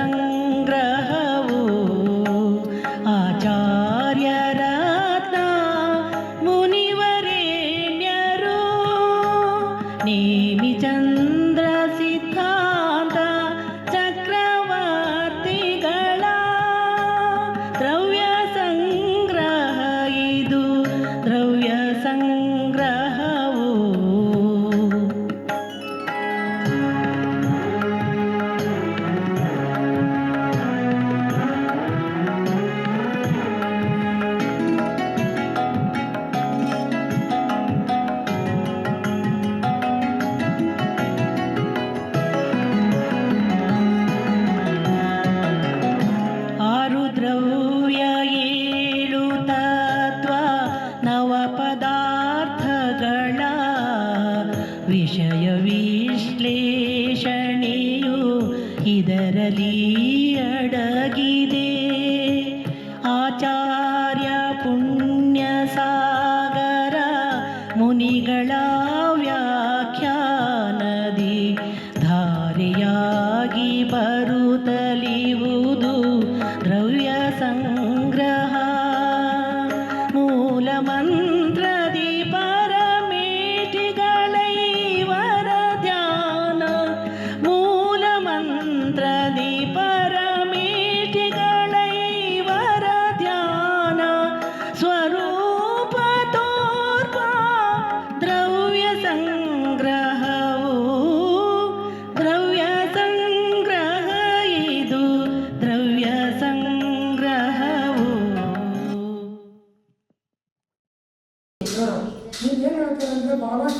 संग ಮುನಿಗಳ ಅಂದ್ರೆ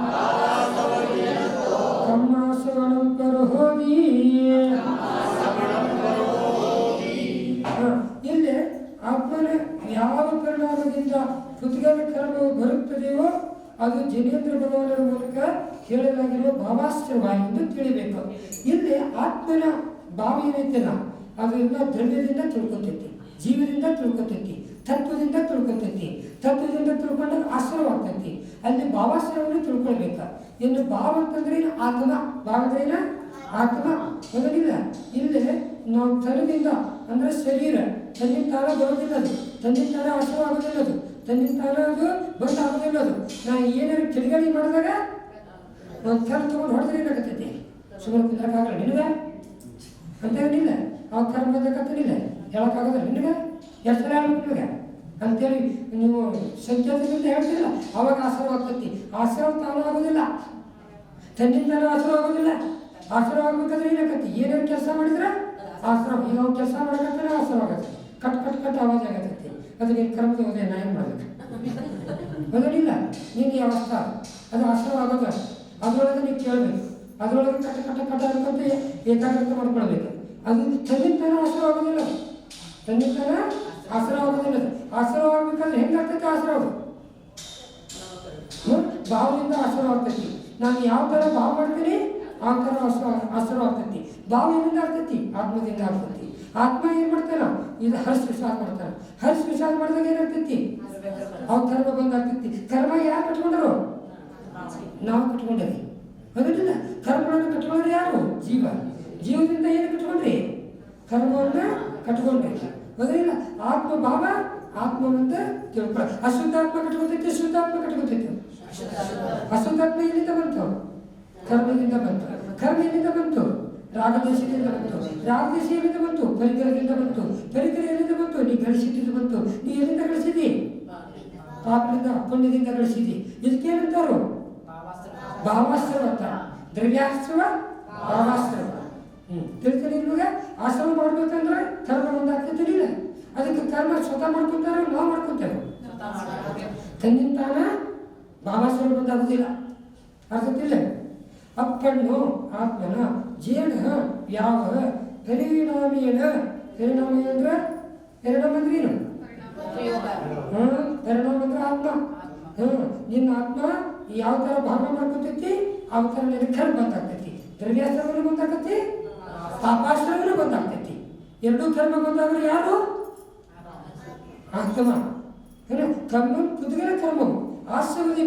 ಕರ್ಮವು ಬರುತ್ತದೆಯೋ ಅದು ಜನೇಂದ್ರ ಭಗವಾನರ ಮೂಲಕ ಹೇಳಲಾಗಿರುವ ಭಾವಾಶ್ರವ ಎಂದು ತಿಳಿಬೇಕು. ಇಲ್ಲಿ ಆತ್ಮನ ಭಾವ ಏನೈತಲ್ಲ ಅದರಿಂದ ದ್ರವ್ಯದಿಂದ ತಿಳ್ಕೊತೈತಿ, ಜೀವದಿಂದ ತಿಳ್ಕೊತೈತಿ, ತತ್ವದಿಂದ ತಿಳ್ಕೊತೈತಿ, ತತ್ವದಿಂದ ತಿಳ್ಕೊಂಡಾಗ ಆಶ್ರಯವಾಗ್ತೈತಿ. ಅಲ್ಲಿ ಭಾವಾಶ್ರವವನ್ನು ತಿಳ್ಕೊಳ್ಬೇಕ. ಇನ್ನು ಭಾವ ಅಂತಂದ್ರೆ? ಆತ್ಮ. ಭಾವ ಅಂದ್ರೆ ಆತ್ಮ. ಮೊದಲಿಲ್ಲ ಇಲ್ಲಿ ನಾವು ತನದಿಂದ ಅಂದ್ರೆ ಶರೀರ. ತನ್ನಿಂದ ತಾನ ಬರೋದಿಲ್ಲ ಅದು. ತನ್ನಿಂದ ತಾನ ಆಶ್ರವ ಆಗೋದಿಲ್ಲ ಅದು. ತನ್ನಿಂದ ತಾನ ಅದು ಬಂದ್ ಆಗೋದಿಲ್ಲ ಅದು ನಾ ಏನಾದ್ರು ಕಿಡಿಗಡಿ ಮಾಡಿದಾಗ ಒಂದು ಥರ ತಗೊಂಡು ಹೊಡೆದ್ರೆ ಏನಾಗತ್ತೈತಿ ಸುಮ್ಮನೆ ಕುಂದ್ರಕ್ಕಾಗಲ್ಲ, ನಿನಗ? ಅಂತ ಏನಿಲ್ಲ ಥರ ಕರ್ ಬಂದಕತ್ತನಿಲ್ಲ ಹೇಳಕ್ಕಾಗೋದಿಲ್ಲ, ನಿನಗ? ಎಷ್ಟು ಸಲ ಹೇಳ್ಬೇಕು ಅಂತೇಳಿ ನೀವು ಸಂಕೇತದಿಂದ ಹೇಳ್ತಿಲ್ಲ. ಅವಾಗ ಆಸರವಾಗ್ತೈತಿ ಆಗ್ತೈತಿ. ಆಸರ ತಾನು ಆಗೋದಿಲ್ಲ ತನ್ನಿಂದ ಆಸರ ಆಗೋದಿಲ್ಲ ಆಸರ ಆಗ್ಬೇಕಾದ್ರೆ ಏನಾಗತ್ತೆ? ಏನೇನು ಕೆಲಸ ಮಾಡಿದ್ರೆ ಆಸರ ಈಗ ಕೆಲಸ ಮಾಡಕತ್ತಾನೆ ಆಸರ ಆಗತ್ತೆ ಕಟ್ ಕಟ್ ಕಟ್, ಆವಾಜ್ ಆಗತ್ತೈತಿ. ಅದು ನೀನು ಕರ್ಮದ ಹೋದೆ ನಾ ಏನು ಮಾಡಬೇಕು. ಅದನ್ನಿಲ್ಲ ನೀನು ಯಾವ ಅಷ್ಟ ಅದು ಆಗೋದು ಅದರೊಳಗೆ ನೀವು ಕೇಳಬೇಕು. ಅದರೊಳಗೆ ಕಟ್ಟ ಕಟ್ಟ ಕಟ್ಟ ಅನ್ಕೊಂತ ಏಕಾಗ್ರತೆ ಮಾಡ್ಕೊಳ್ಬೇಕು. ಅದು ತನ್ನಿಂದ ಆಶ್ರವ ಆಗೋದಿಲ್ಲ. ಅದು. ಥರ ಆಶ್ರವ ಆಗೋದಿಲ್ಲ ಹೆಂಗಾಗ್ತೈತೆ ಆಸರ? ಭಾವದಿಂದ ಅಸರವಾಗ್ತೈತಿ ನಾನು ಯಾವ ಥರ ಭಾವ ಮಾಡ್ತೀನಿ, ಆ ಥರ ಅಸರ ಅಸರವಾಗ್ತೈತಿ ಭಾವ ಏನಿಂದ ಆಗ್ತೈತಿ ಆತ್ಮದಿಂದ ಆಗ್ತೈತಿ ಆತ್ಮ ಏನು ಮಾಡ್ತಾನ ಇದು ಹರ್ಷ ವಿಶ್ವಾಸ ಮಾಡ್ತಾನ ಹರ್ಷ ವಿಶ್ವಾಸ ಮಾಡಿದಾಗ ಏನಾಗ್ತೈತಿ? ಅವ್ರ ಕರ್ಮ ಬಂದಾಗ್ತೈತಿ. ಕರ್ಮ ಯಾರು ಕಟ್ಕೊಂಡರು? ನಾವು ಕಟ್ಕೊಂಡೇವಿ. ಹೌದಿಲ್ಲ? ಕರ್ಮವನ್ನು ಕಟ್ಕೊಂಡ್ರೆ ಯಾರು? ಜೀವ. ಜೀವದಿಂದ ಏನು ಕಟ್ಕೊಂಡ್ರಿ? ಕರ್ಮವನ್ನ ಕಟ್ಕೊಂಡ್ರಿ. ಹೌದಿಲ್ಲ? ಆತ್ಮ ಭಾವ ಆತ್ಮವಂತ ತಿಳ್ಕೊಳ್ಳ ಅಶುದ್ಧಾತ್ಮ ಕಟ್ಕೊತೈತಿ, ಶುದ್ಧಾತ್ಮ ಕಟ್ಕೊತೈತಿ. ಅಶುದ್ಧಾತ್ಮ ಎಲ್ಲಿಂದ ಬಂತು? ಕರ್ಮದಿಂದ ಬಂತು. ಕರ್ಮ ಎಲ್ಲಿಂದ ಬಂತು? ರಾಗದೇಶದಿಂದ ಬಂತು. ರಾಗದೇಶ ಎಲ್ಲಿಂದ ಬಂತು ಪರಿಕರದಿಂದ ಬಂತು ಪರಿಕರ ಎಲ್ಲಿಂದ ಬಂತು. ನೀ ಗಳಿಸಿದ್ದು ಬಂತು. ನೀ ಎಲ್ಲಿಂದ ಗಳಿಸಿದಿ? ಪಾಪದಿಂದ, ಪುಣ್ಯದಿಂದ ಗಳಿಸಿದಿ. ಇದಕ್ಕೇನಂತಾರು ಭಾವಾಸ್ತ್ರ ಅಂತ. ದ್ರವ್ಯಾಸ್ತ್ರ ಭಾವಾಸ್ತ್ರ ಹ್ಮ್. ತಿಳ್ತೀನಿ ನಿಮಗೆ? ಆಶ್ರಮ ಮಾಡ್ಬೇಕಂದ್ರೆ ಕರ್ಮ ಒಂದಾಗ್ತಿರ್ಲಿಲ್ಲ ಅದಕ್ಕೆ ಕರ್ಮ ಸ್ವತಃ ಮಾಡ್ಕೊತಾರೆ ನಾವು ಮಾಡ್ಕೊತೇವೆ. ತನ್ನಿಂದ ತಾನ ಭಾವಾಸ್ತ್ರ ಬಂದಾಗುದಿಲ್ಲ ಅರ್ಥತಿಲ್ಲ ಅಪ್ಪಣ್ಣು ಆತ್ಮನ ಜೇಡ ಯಾವ ಪರಿಣಾಮಿಯನ ಪರಿಣಾಮಿ ಅಂದ್ರೆ ಪರಿಣಾಮ ಅಂದ್ರೆ ಏನು? ಹ್ಮ್ ಪರಿಣಾಮ ಅಂದ್ರೆ ಆತ್ಮ. ಹ್ಮ್ ನಿನ್ನ ಆತ್ಮ ಯಾವ ತರ ಭಾವ ಮಾಡ್ಕೊತೈತಿ? ಯಾವ ತರ ನಿನ್ನ ಗೊತ್ತಾಗ್ತೈತಿ ಬಂದಾಗ್ತೈತಿ. ದ್ರವ್ಯಾಸ್ತ್ರವನ್ನು ಬಂದಾಗತ್ತಿ? ಪಾಪಾಸ್ತ್ರವನ್ನು ಬಂದಾಗ್ತೈತಿ. ಎರಡೂ ಧರ್ಮ ಬಂದಾದ್ರೆ ಯಾರು? ಆತ್ಮ. ಏನು? ಕರ್ಮ ಪುದ್ಗಲ ಕರ್ಮವು. ಆಶ್ರಮದಿ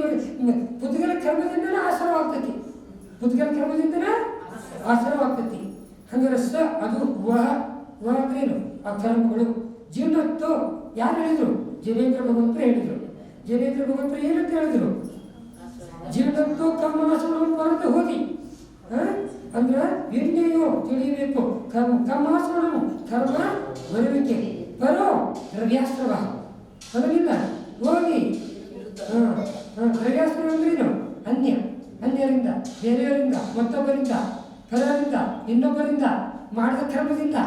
ಪುದ್ಗಲ ಕರ್ಮದಿಂದನೇ ಆಶ್ರಮ ಆಗ್ತೈತಿ. ಪುದ್ಗಲ ಕರ್ಮದಿಂದನೇ ಆಶ್ರಮ ಆಗ್ತೈತಿ ಹಂಗಾರೆ ಸ ಅದು ವಹ ವಹ ಅಂದ್ರೇನು ಕರ್ಮಗಳು ಜೀವನತ್ತು ಯಾರು ಹೇಳಿದ್ರು? ಜನೇಂದ್ರ ಭಗವಂತರು ಹೇಳಿದ್ರು. ಜನೇಂದ್ರ ಭಗವಂತರು ಏನಂತ ಹೇಳಿದ್ರು? ಜೀವನತ್ತು ಕರ್ಮನಾಶವನ್ನು ಬರದೆ ಹೋಗಿ? ಅಂದ್ರೆ ಎಣ್ಣೆಯೋ ತಿಳಿಯಬೇಕು. ಕರ್ಮ ಕರ್ಮಾಸನವು ಕರ್ಮ ಬರುವಿಕೆ ಬರೋ ದ್ರವ್ಯಾಸ್ತ್ರವ. ಬರಲಿಲ್ಲ ಹೋಗಿ. ದ್ರವ್ಯಾಸ್ತ್ರ ಅಂದ್ರೇನು? ಅನ್ಯ. ಅನ್ಯರಿಂದ, ಬೇರೆಯವರಿಂದ, ಮತ್ತೊಬ್ಬರಿಂದ. ಪರರಿಂದ ಇನ್ನೊಬ್ಬರಿಂದ ಮಾಡಿದ ಕರ್ಮದಿಂದ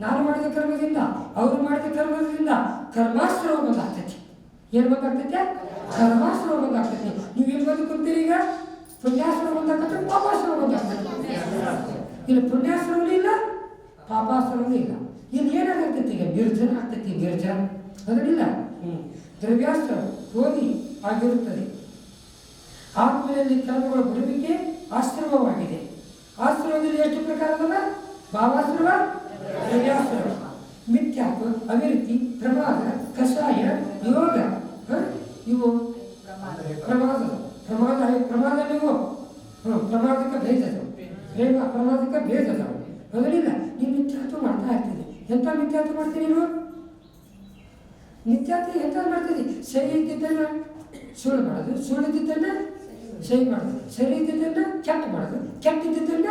ನಾನು ಮಾಡಿದ ಕರ್ಮದಿಂದ ಅವರು ಮಾಡಿದ ಕರ್ಮದಿಂದ ಕರ್ಮಾಶ್ರವ ಬಂದಾಗ್ತೈತಿ ಏನು ಬಂದಾಗ್ತೈತೆ ಕರ್ಮಾಶ್ರವ ಬಂದಾಗ್ತೈತಿ ನೀವು ಏನು ಬಂದು ಕೊಡ್ತೀರಿ ಈಗ? ಪುಣ್ಯಾಸ್ತ್ರ ಬಂದಾಗ್ತೈತೆ ಪಾಪಾಶ್ರವ ಬಂದಾಗ್ತೈತಿ ಇಲ್ಲಿ ಪುಣ್ಯಾಶ್ರವನೂ ಇಲ್ಲ ಪಾಪಾಶ್ರವನೂ ಇಲ್ಲ. ಇಲ್ಲಿ ಏನಾಗ್ತೈತಿ ಈಗ? ನಿರ್ಜನ ಆಗ್ತೈತಿ ನಿರ್ಜನ. ಹ್ಞೂ ದ್ರವ್ಯಾಸ್ತ್ರ ಹೋಗಿ ಆಗಿರುತ್ತದೆ. ಆತ್ಮೆಯಲ್ಲಿ ಕರ್ಮಗಳ ಬಿಡುವಿಕೆ ಆಶ್ರಮವಾಗಿದೆ. ಪ್ರಕಾರದಲ್ಲ ಭಾವಾಶ್ರಮ ದ್ರವ್ಯಾಶ್ರಮ ಮಿಥ್ಯಾತ್ವ ಅಭಿವೃದ್ಧಿ ಪ್ರಮಾದ ಕಷಾಯ, ಯೋಗ? ಇವು ಪ್ರಮಾದ ಪ್ರಮಾದ ಪ್ರಮಾದ ನೀವು ಹ್ಞೂ ಪ್ರಮಾದಕ್ಕೆ ಭೇದದ ಪ್ರೇಮ ಪ್ರಮಾದಕ್ಕೆ ಭೇದದ ಅದರಿಂದ ನೀವು ಮಿಥ್ಯಾತ್ವ ಮಾಡ್ತಾ ಇರ್ತೀನಿ ಎಂಥ ಮಿಥ್ಯಾತ್ವ ಮಾಡ್ತೀರಿ ನೀವು? ನಿತ್ಯಾತ್ವ ಎಂತ ಮಾಡ್ತೀರಿ? ಸರಿ ಇದ್ದಿದ್ದನ್ನ ಸುಳ್ಳು ಮಾಡೋದು, ಸುಳ್ಳು ಇದ್ದಿದ್ದನ್ನ ಸರಿ ಮಾಡೋದು ಸರಿ ಇದ್ದಿದ್ದನ್ನ ಕೆಟ್ಟ ಮಾಡೋದು, ಕೆಟ್ಟ ಇದ್ದಿದ್ದನ್ನ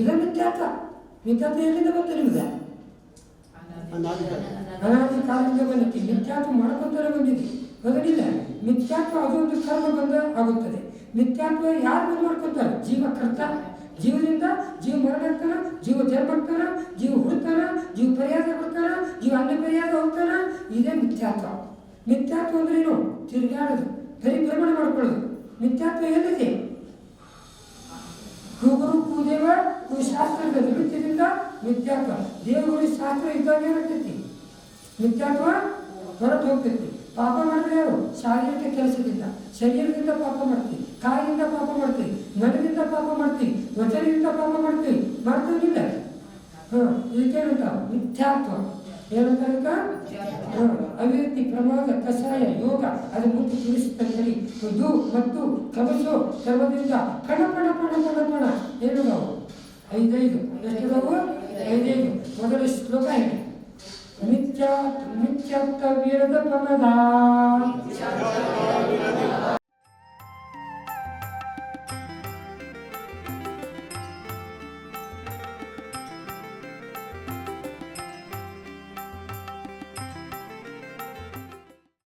ಈಗ ಮಿಥ್ಯಾತ್ವ ಮಿಥ್ಯಾತ್ವ ಎಲ್ಲಿಂದ ಬಂತು ನಿಮ್ಗೆ? ಅನಾದಿ ಕಾಲದಿಂದ ಬಂದಿತ್ತು. ಮಿಥ್ಯಾತ್ವ ಮಾಡ್ಕೊಂತಾರೆ ಬಂದಿದೆ ಬದಲಿಲ್ಲ ಮಿಥ್ಯಾತ್ವ ಅದೊಂದು ಕರ್ಮ ಬಂದ ಆಗುತ್ತದೆ. ಮಿಥ್ಯಾತ್ವ ಯಾರು ಬಂದು ಮಾಡ್ಕೊತಾರೆ? ಜೀವ ಕರ್ತ. ಜೀವದಿಂದ ಜೀವ ಮರಣಕ್ತಾನ ಜೀವ ಜನ್ಮಕ್ತಾನ ಜೀವ ಹುಡ್ತಾನ ಜೀವ ಪರ್ಯಾದ ಕೊಡ್ತಾರ ಜೀವ ಅನ್ನ ಪರ್ಯಾದ ಹೋಗ್ತಾನ ಇದೇ ಮಿಥ್ಯಾತ್ವ ಮಿಥ್ಯಾತ್ವ ಅಂದ್ರೆ ಏನು? ತಿರುಗಾಡೋದು. ಪರಿಭ್ರಮಣ ಮಾಡ್ಕೊಳ್ಳೋದು. ಮಿಥ್ಯಾತ್ವ ಎಲ್ಲಿದೆ? ಕುಗುರು ನೀವು ಶಾಸ್ತ್ರದ ನಿಮಿತ್ತದಿಂದ ಮಿಥ್ಯಾತ್ವ ದೇವಗುರು ಶಾಸ್ತ್ರ ಇದ್ದಾಗ ಇರ್ತೈತಿ. ಮಿಥ್ಯಾತ್ವ ಹೊರಟು ಹೋಗ್ತೈತಿ. ಪಾಪ ಮಾಡಿದ್ರೆ ಯಾರು? ಶಾರೀರಿಕ ಕೆಲಸದಿಂದ. ಶರೀರದಿಂದ ಪಾಪ ಮಾಡ್ತೀವಿ ಕಾಯಿಯಿಂದ ಪಾಪ ಮಾಡ್ತೀವಿ ಮನದಿಂದ ಪಾಪ ಮಾಡ್ತೀವಿ ವಚನದಿಂದ ಪಾಪ ಮಾಡ್ತೀವಿ ಮಾಡ್ತೀವಿಲ್ಲ ಹಾಂ ಇದಕ್ಕೇನಂತ ಮಿಥ್ಯಾತ್ವ ಏನಂತ? ಹಾಂ, ಅವಿರುತ್ತಿ ಪ್ರಮಾದ ಕಷಾಯ, ಯೋಗ, ಅದು ಮುಂದೆ ತಿಳಿಸುತ್ತಂತೇಳಿ ಇದು ಮತ್ತು ಕಬಸು ಸರ್ವದಿಂದ ಕಣ, ಪಣ ಪಣ ಪಣ ಪಣ. ಏನು ನಾವು? ಐದೈದು. ಎಷ್ಟು ನಾವು ಐದೈದು. ಮೊದಲ ಶ್ಲೋಕ ಹೇಳಿ ಮಿಥ್ಯಾ ಮಿಥ್ಯತ್ವವಿರದ ಪ್ರಮದ